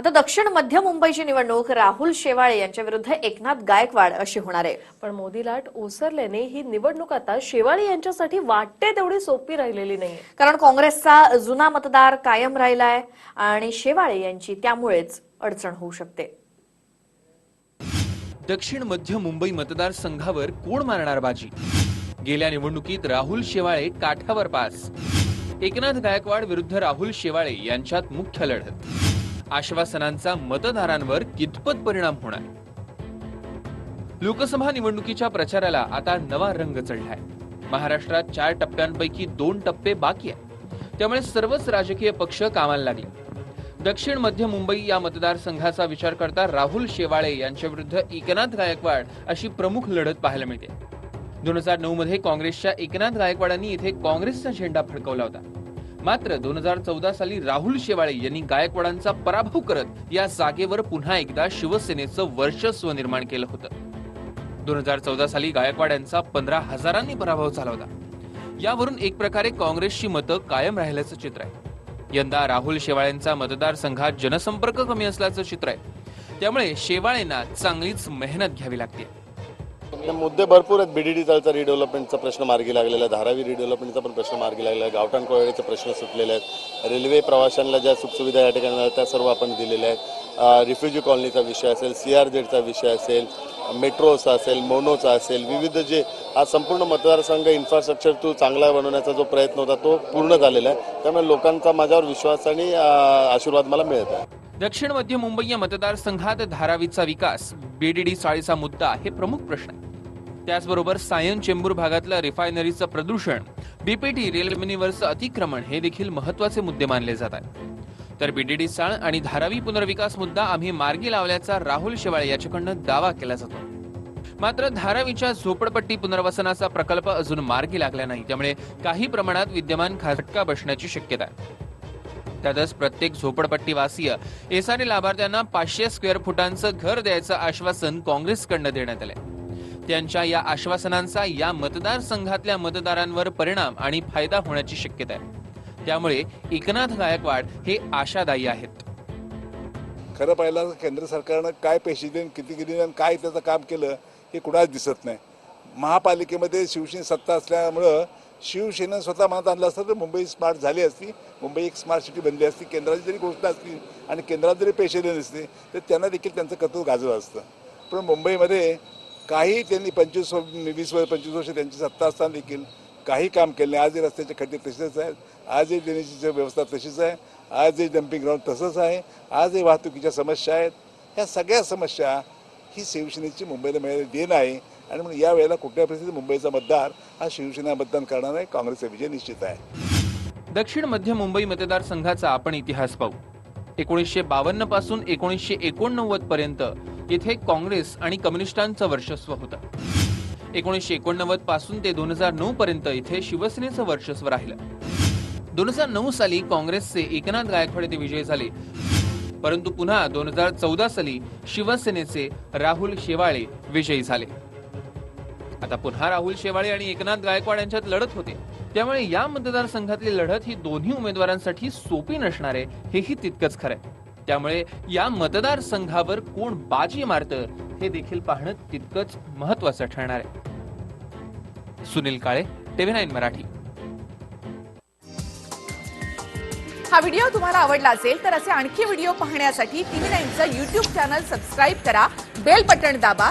आता दक्षिण मध्य मुंबईची निवडणूक राहुल शेवाळे यांच्या विरुद्ध एकनाथ गायकवाड अशी होणार आहे. पण मोदी लाट ओसरल्याने ही निवडणूक आता शेवाळे यांच्यासाठी वाटते तेवढी सोपी राहिलेली नाही कारण काँग्रेसचा जुना मतदार कायम राहिलाय आणि शेवाळे यांची त्यामुळेच अडचण होऊ शकते. दक्षिण मध्य मुंबई मतदारसंघावर कोण मारणार बाजी? गेल्या निवडणुकीत राहुल शेवाळे काठावर पास. एकनाथ गायकवाड विरुद्ध राहुल शेवाळे यांच्यात मुख्य लढत. आश्वासनांचा मतदारांवर कितपत परिणाम होणार? लोकसभा निवडणुकीच्या प्रचाराला आता नवा रंग चढलाय. महाराष्ट्रात चार टप्प्यांपैकी दोन टप्पे बाकी आहेत. त्यामुळे सर्वच राजकीय पक्ष कामाला लागले. दक्षिण मध्य मुंबई या मतदारसंघाचा विचार करता राहुल शेवाळे यांच्या विरुद्ध एकनाथ गायकवाड अशी प्रमुख लढत पाहायला मिळते. दोन हजार नऊ मध्ये काँग्रेसच्या एकनाथ गायकवाडांनी इथे काँग्रेसचा झेंडा फडकवला होता. मात्र दोन हजार चौदा साली राहुल शेवाळे यांनी गायकवाडांचा पराभव करत या जागेवर पुन्हा एकदा शिवसेनेचं वर्चस्व निर्माण केलं होतं. दोन हजार चौदा साली गायकवाड यांचा पंधरा हजारांनी पराभव झाला होता. यावरून एक प्रकारे काँग्रेसची मतं कायम राहिल्याचं चित्र आहे. यंदा राहुल शेवाळेंचा मतदारसंघात जनसंपर्क कमी असल्याचं चित्र आहे. त्यामुळे शेवाळेंना चांगलीच मेहनत घ्यावी लागते. मुद्दे भरपूर आहेत. बीडीडी तळचा रिडेव्हलपमेंटचा प्रश्न मार्गी लागलेला आहे. धारावी रिडेव्हलपमेंटचा पण प्रश्न मार्गी लागलेला आहे. गावठाण कोळ्याचे प्रश्न सुटलेले आहेत. रेल्वे प्रवाशांना ज्या सुखसुविधा या ठिकाणी त्या सर्व आपण दिलेल्या आहेत. रिफ्युजी कॉलनीचा विषय असेल सी आर झेडचा विषय असेल मेट्रोचा असेल मोनोचा असेल विविध जे हा संपूर्ण मतदारसंघ इन्फ्रास्ट्रक्चर तो चांगला बनवण्याचा जो प्रयत्न होता तो पूर्ण झालेला आहे. त्यामुळे लोकांचा माझ्यावर विश्वास आणि आशीर्वाद मला मिळत आहे. दक्षिण मध्य मुंबई या मतदारसंघात धारावीचा विकास बीडीडी चाळीचा मुद्दा हे प्रमुख प्रश्न आहे त्याचबरोबर सायन चेंबूर भागातलं रिफायनरीचं प्रदूषण बीपीटी रेल्वेनिवरचं अतिक्रमण हे देखील महत्त्वाचे मुद्दे मानले जात आहेत. तर बीडीडी चाळ आणि धारावी पुनर्विकास मुद्दा आम्ही मार्गी लावल्याचा राहुल शेवाळे याच्याकडनं दावा केला जातो. मात्र धारावीच्या झोपडपट्टी पुनर्वसनाचा प्रकल्प अजून मार्गी लागला नाही. त्यामुळे काही प्रमाणात विद्यमान खटका बसण्याची शक्यता आहे. त्यातच प्रत्येक झोपडपट्टीवासीय एसआरए लाभार्थ्यांना पाचशे स्क्वेअर फुटांचं घर द्यायचं आश्वासन काँग्रेसकडनं देण्यात आलंय. त्यांच्या या आश्वासनांचा या मतदारसंघातल्या मतदारांवर परिणाम आणि फायदा होण्याची शक्यता आहे. त्यामुळे एकनाथ गायकवाड हे आशादायी आहेत. खरं पाहिलं केंद्र सरकारनं काय पैसे देऊन किती किती देऊन काय त्याचं काम केलं हे कुणाच दिसत नाही. महापालिकेमध्ये शिवसेना सत्ता असल्यामुळं शिवसेनेनं स्वतः मनात आणलं असतं तर मुंबई स्मार्ट झाली असती. मुंबई एक स्मार्ट सिटी बनली असती. केंद्राची जरी घोषणा असती आणि केंद्रात जरी पैसे दिले नसते तर त्यांना देखील त्यांचं कर्तव्य गाजलं असतं. पण मुंबईमध्ये काही त्यांनी पंचवीस वीस वर्ष पंचवीस वर्ष त्यांची सत्ता असताना देखील काही काम केले आज आजही रस्त्याचे खड्डे तसेच आहेत. आजही ड्रेनेजची व्यवस्था तशीच आहे. आजही डम्पिंग ग्राउंड तसंच आहे. आजही वाहतुकीच्या समस्या आहेत. ह्या सगळ्या समस्या ही शिवसेनेची मुंबईला मिळालेली देण आहे. आणि म्हणून या वेळेला कुठल्या परिस्थितीत मुंबईचा मतदार हा शिवसेना मतदान करणार आहे काँग्रेसचा विजय निश्चित आहे. दक्षिण मध्य मुंबई मतदारसंघाचा आपण इतिहास पाहू. एकोणीसशे बावन्नपासून एकोणीसशे एकोणनव्वद पर्यंत येथे काँग्रेस आणि कम्युनिस्टांचं वर्चस्व होतं. एकोणीसशे एकोणनव्वदपासून ते दोन हजार नऊ पर्यंत इथे शिवसेनेचं वर्चस्व राहिलं. दोन हजार नऊ साली काँग्रेसचे एकनाथ गायकवाड येथे विजय झाले. परंतु पुन्हा दोन हजार चौदा साली शिवसेनेचे राहुल शेवाळे विजयी झाले. आता पुन्हा राहुल शेवाळे आणि एकनाथ गायकवाड यांच्यात लढत होते. त्यामुळे या मतदारसंघातली लढत ही दोन्ही उमेदवारांसाठी सोपी नसणार आहे हेही तितकंच खरंय त्यामुळे या मतदारसंघावर कोण बाजी मारतं हे देखील पाहणं तितकंच महत्वाचं ठरणार आहे. Sunil Kale TV nine Marathi. हा व्हिडिओ तुम्हाला आवडला असेल तर असे आणखी व्हिडिओ पाहण्यासाठी टीव्ही नाईनचं युट्यूब चॅनल सबस्क्राईब करा बेल बटन दाबा